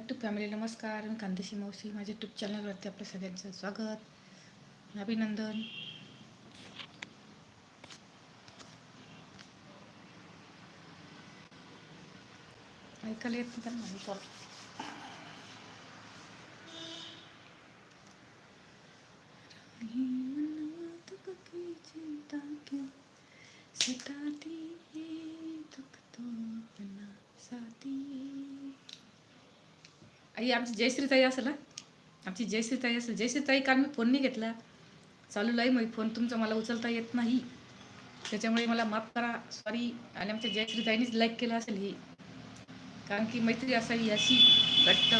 YouTube family नमस्कार मी खानदेशी मावशी माझ्या यूट्यूब चॅनलवरती आपल्या सगळ्यांचं स्वागत. अभिनंदन. ऐकायला येत नाही त्यांना मी बोल- राही मनवा दुख की चिंता क्यों सताती है दुख तो अपना साथी है आई आमची जयश्रीताई असेल ना? आमची जयश्रीताई असेल. जयश्रीताई काल मी फोन नाही घेतला. चालू आहे मग फोन तुमचा मला उचलता येत नाही. त्याच्यामुळे मला माफ करा. सॉरी आणि आमच्या जयश्रीताईनीच लाईक केलं असेल हे. कारण की मैत्री असावी अशी घट्ट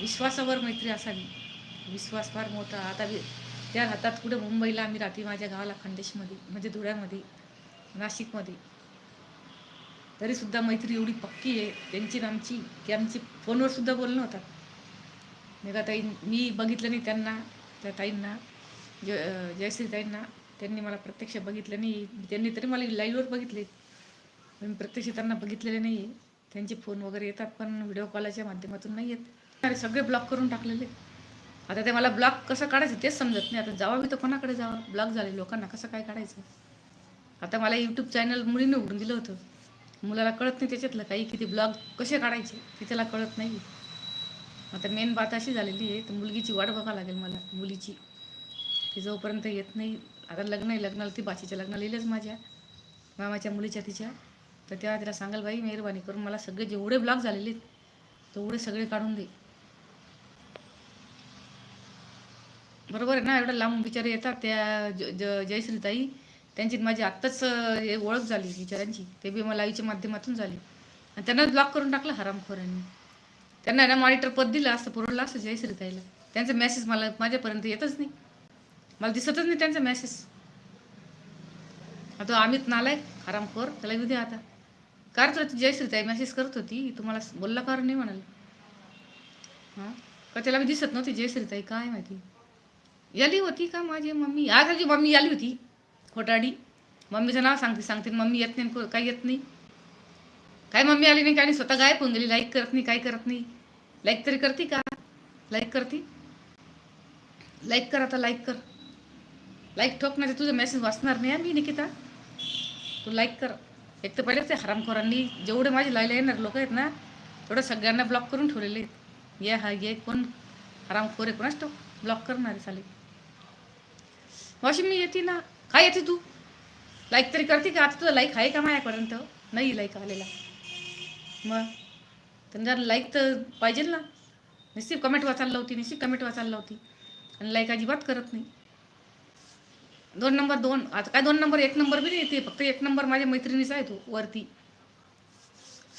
विश्वासावर मैत्री असावी. विश्वास फार मोठा. आता त्या हातात कुठे मुंबईला आम्ही राहते माझ्या गावाला खंडेशमध्ये म्हणजे धुळ्यामध्ये नाशिकमध्ये. तरीसुद्धा मैत्री एवढी पक्की आहे. त्यांची ना आमची की आमची फोनवरसुद्धा बोलणं होतात. का ताई मी बघितलं नाही त्यांना त्या ताईंना ज जयश्री ताईंना. त्यांनी मला प्रत्यक्ष बघितलं नाही. त्यांनी तरी मला लाईव्हवर बघितले. मी प्रत्यक्ष त्यांना बघितलेले नाही. आहे त्यांचे फोन वगैरे येतात पण व्हिडिओ कॉलच्या माध्यमातून नाही येत. अरे सगळे ब्लॉक करून टाकलेले. आता ते मला ब्लॉक कसं काढायचं तेच समजत नाही. आता जावा मी तर कोणाकडे जावा? ब्लॉक झाले लोकांना कसं काय काढायचं? आता मला यूट्यूब चॅनल मुलीने उघडून दिलं होतं. मुलाला कळत नाही त्याच्यातलं काही की ते ब्लॉग कसे काढायचे ते त्याला कळत नाही. आता मेन बात अशी झालेली आहे तर मुलगीची वाट बघावं लागेल मला मुलीची. ती जोपर्यंत येत नाही आता लग्न आहे लग्नाला ती बाचीच्या लग्नाला येईलच माझ्या मामाच्या मुलीच्या तिच्या. तर तेव्हा तिला सांगाल बाई मेहरबानी करून मला सगळे जेवढे ब्लॉग झालेले आहेत तेवढे सगळे काढून दे. बरोबर आहे ना एवढं लांब बिचारे येतात त्या ज ज जयश्रीताई. त्यांची माझी आत्ताच हे ओळख झाली बिचाऱ्यांची. ते बी मला आईच्या माध्यमातून झाली. आणि त्यांना ब्लॉक करून टाकलं हरामखोरांनी. त्यांना ना मॉनिटर पद दिलं असतं पुरवलं असतं जयश्रीताईला त्यांचा मेसेज मला माझ्यापर्यंत येतच नाही. मला दिसतच नाही त्यांचा मेसेज आता अमित नालाय हरामखोर त्याला विधी द्या आता. काय तर ती जयश्रीताई मेसेज करत होती तुम्हाला बोलला का नाही म्हणाल? हां? का त्याला मी दिसत नव्हती जयश्रीताई काय माहिती? याली होती का माझी मम्मी? आज माझी मम्मी आली होती. खोटाडी. मम्मीचं नाव सांगते सांगते. मम्मी येत नाही को- काही येत नाही. काय मम्मी आली नाही काय नाही स्वतः गायब होऊन गेली. लाईक करत नाही काय करत नाही. लाईक तरी करते का? लाईक करते? लाईक कर आता लाईक कर. लाईक ठोक नाही तर तुझं मेसेज वाचणार नाही मी निकिता. तू लाईक कर. एक तर पहिलेच ते हरामखोरांनी. जेवढे माझे लायला येणार लोक आहेत ना तेवढं सगळ्यांना ब्लॉक करून ठेवलेले आहेत. ये हा ये कोण? हरामखोर आहे कोणाच तो ब्लॉक करणारे चालेल वाशिम मी येते ना. हा येते तू. लाईक तरी करते का? आता तुझं लाईक आहे का माझ्यापर्यंत? नाही लाईक आलेला. मग? त्यांना लाईक तर पाहिजे ना. निश्चित कमेंट वाचायला होती निश्चित कमेंट वाचायला होती. आणि लाईक अजिबात करत नाही. दोन नंबर दोन आता काय दोन नंबर एक नंबर बी नाही येते. फक्त एक नंबर माझ्या मैत्रिणीचा आहे तो वरती.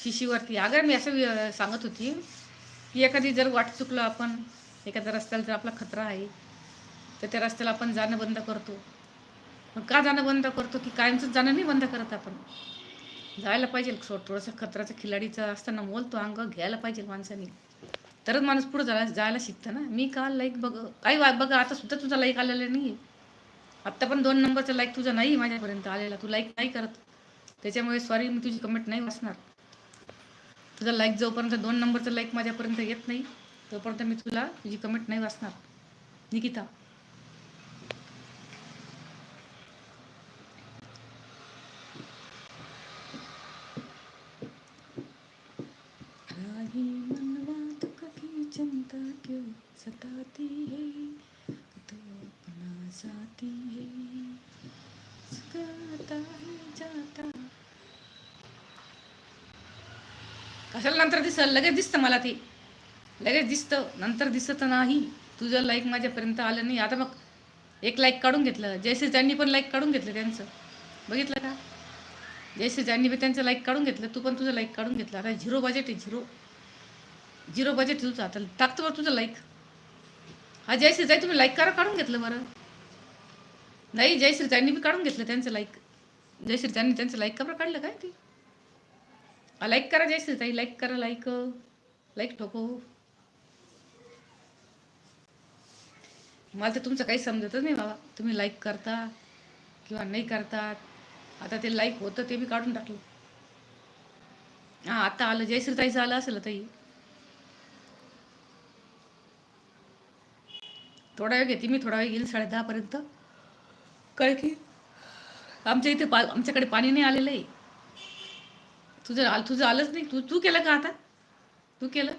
शिशीवरती. अगर मी असं सांगत होती की एखादी जर वाट चुकलो आपण एखाद्या रस्त्याला जर आपला खतरा आहे तर त्या रस्त्याला आपण जाणं बंद करतो. मग का जाणं बंद करतो की कायमचं जाणं नाही बंद करत आपण? जायला पाहिजे थो- थोडंसं खतराचं खिलाडीचं असताना मोल तो अंग घ्यायला पाहिजे माणसाने. तरच माणूस पुढे जायला जायला शिकतं ना. मी काल लाईक बघ काही वा- बघा आता सुद्धा तुझा लाईक आलेला नाही आहे आत्ता पण दोन नंबरचा लाईक तुझा नाही माझ्यापर्यंत आलेला. तू लाईक नाही करत. त्याच्यामुळे सॉरी मी तुझी कमेंट नाही वाचणार. तुझा लाईक जोपर्यंत दोन नंबरचा लाईक माझ्यापर्यंत येत नाही तोपर्यंत मी तुला तुझी कमेंट नाही वाचणार. निकिता. सताती है तो अपना साथी है। सताता है जाता। कशाला नंतर दिसल? लगेच दिसतं मला ते. लगेच दिसतं. नंतर दिसत नाही. तुझं लाईक माझ्यापर्यंत आलं नाही. आता मग एक लाईक काढून घेतलं. जयश्री त्यांनी पण लाईक काढून घेतलं त्यांचं. बघितलं का? जयश्री ज्यांनी पण त्यांचं लाईक काढून घेतलं तू पण तुझं लाईक काढून घेतलं. आता झिरो बजेट आहे झिरो. झिरो बजेट तुझं. आता टाकतो बरं तुझं लाईक हा जयश्री ताई तुम्ही लाईक करा काढून घेतलं बरं. नाही जय त्यांनी बी काढून घेतलं त्यांचं लाईक जयश्री त्यांनी त्यांचं लाईक का बरं काढलं काय ते? लाईक करा जयश्री ताई लाईक करा लाईक लाईक ठोको. मला तर तुमचं काही समजतच नाही बाबा. तुम्ही लाईक करता किंवा नाही करतात आता ते लाईक होतं ते बी काढून टाकलं. हां आता आलं जय श्रीताईचं आलं असेल ताई थोडा वेळ घेते मी थोडा वेळ येईल साडे दहापर्यंत काय की? आमच्या इथे पा आमच्याकडे पाणी नाही आलेलं आहे. तुझं आल तुझं आलंच नाही. तू तू केलं का आता? तू केलं?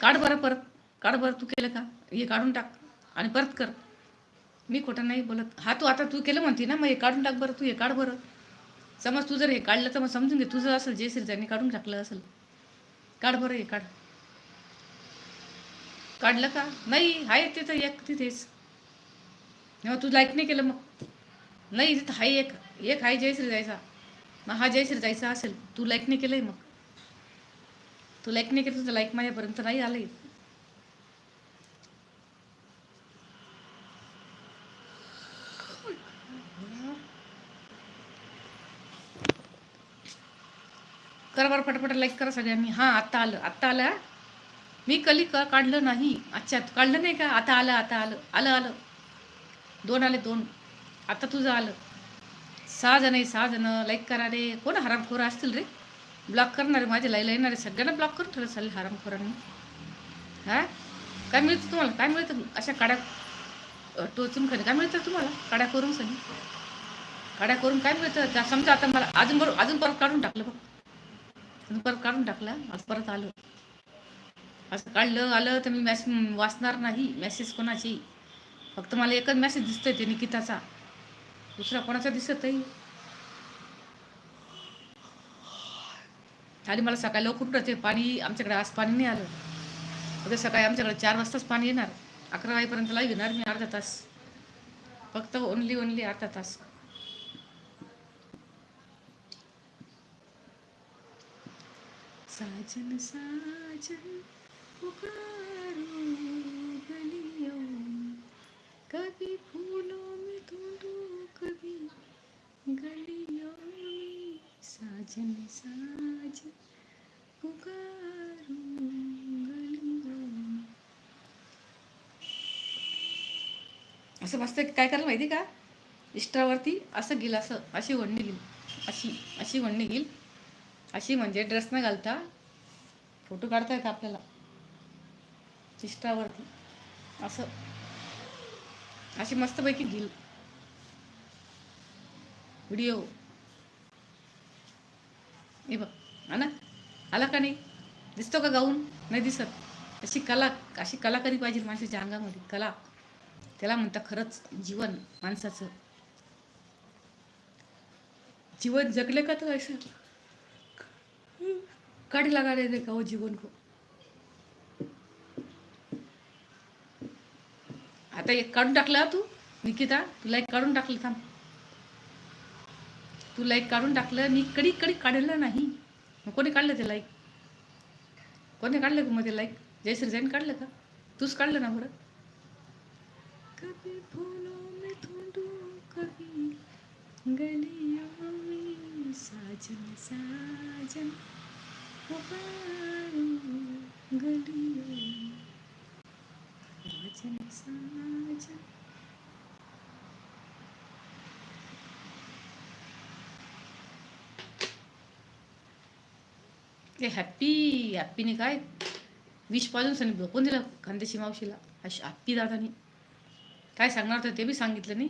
काढ बरं परत. काढ बरं तू केलं का? हे काढून टाक आणि परत कर. मी खोटं नाही बोलत. हा तू आता तू केलं म्हणते ना मग हे काढून टाक बरं. तू हे काढ बरं. समज तू जर हे काढलं तर मग समजून घे. तुझं असेल जे त्यांनी काढून टाकलं असेल. काढ बरं हे काढ. काढलं का? नाही आहे ते तर एक तिथेच. मग तू लाईक नाही केलं मग. नाही तिथं हाय एक. एक हाय जयश्री जायचा. मग हा जयश्री जायचा असेल तू लाईक नाही केलंय मग. तू लाईक नाही केलं तुझं लाईक माझ्यापर्यंत नाही आलंय. करा बरं पटापट लाईक करा सगळ्यांनी. हां आत्ता आलं. आत्ता आलं मी कली का काढलं नाही. अच्छा काढलं नाही का? आता आलं आता आलं. आलं आलं. दोन आले दोन. आता तुझं आलं. सहा जण आहे सहा जण लाईक करा रे. कोण हरामखोर असतील रे? ब्लॉक करणारे माझे लाईला येणारे. सगळ्यांना ब्लॉक करून ठेवलं चालेल हरामखोरांनी हा? काय मिळतं तुम्हाला? काय मिळतं? अशा काड्या टोचून खाली काय मिळतं तुम्हाला? काड्या करून सनी काड्या करून काय मिळतं? त्या समजा आता मला अजून बरोबर अजून परत काढून टाकलं बघ. अजून परत काढून टाकलं आज परत आलं. असं काढलं आलं तर मी मॅसेज वाचणार नाही मेसेज कोणाची? फक्त मला एकच मेसेज दिसतोय ते निकिताचा. दुसरा कोणाचा दिसतही आणि मला सकाळी लवकर उठायचे पाणी आमच्याकडे आज पाणी नाही आलं. उद्या सकाळी आमच्याकडे चार वाजताच पाणी येणार. अकरा वाजेपर्यंत लाईव्ह घेणार मी अर्धा तास. फक्त ओनली ओनली अर्धा तास. साजन साजन. कभी फूलों में ढूंढू कभी गलियों में साजन साज। पुकारो गलियों में। असं मस्त काय करायला माहिती का? इष्टावरती असं घेईल असं अशी ओढणी गेली अशी अशी ओढणी गेली अशी म्हणजे ड्रेस न घालता. फोटो काढता येतात आपल्याला. चिष्टावरती. असं. अशी मस्तपैकी घेईल व्हिडिओ. हे बघ. आला आला का नाही? दिसतो का गाऊन? नाही दिसत. अशी कला अशी कलाकारी पाहिजे माणसाच्या अंगामध्ये? कला. त्याला म्हणतात खरंच जीवन माणसाचं. जीवन जगले का तर असं काढी लागायला का हो जीवन खूप? आता एक काढून टाकलं तू निकिता तुला एक काढून टाकलं थांब. तू लाईक काढून टाकलं मी कडी कडी काढलं नाही. मग कोणी काढलं ते लाईक कोणी काढलं का ते लाईक जयश्री जैन काढलं का? तूच काढलं ना बरं. कभी में कभी साजन साजन पुकारो गलियों में साजन साजन ते हॅप्पी हॅप्पीने काय विष पाजून सनी झोपून दिलं? खानदेशी मावशीला। अशी हॅप्पी दादाने काय सांगणार होतं ते बी सांगितलं नाही।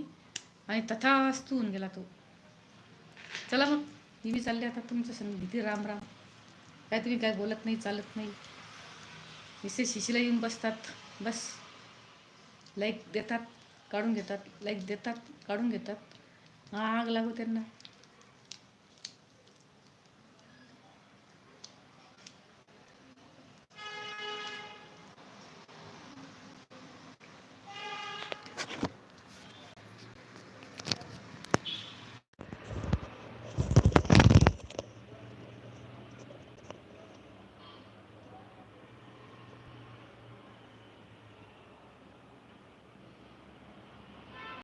आणि तथास्तू होऊन गेला तो। चला मग मी बी चालले आता तुमचं सांग भीती राम राम। काय तुम्ही काय बोलत नाही चालत नाही। मिसेस शिशीला येऊन बसतात. बस. लाईक देतात काढून घेतात लाईक देतात काढून घेतात. आग लागू त्यांना.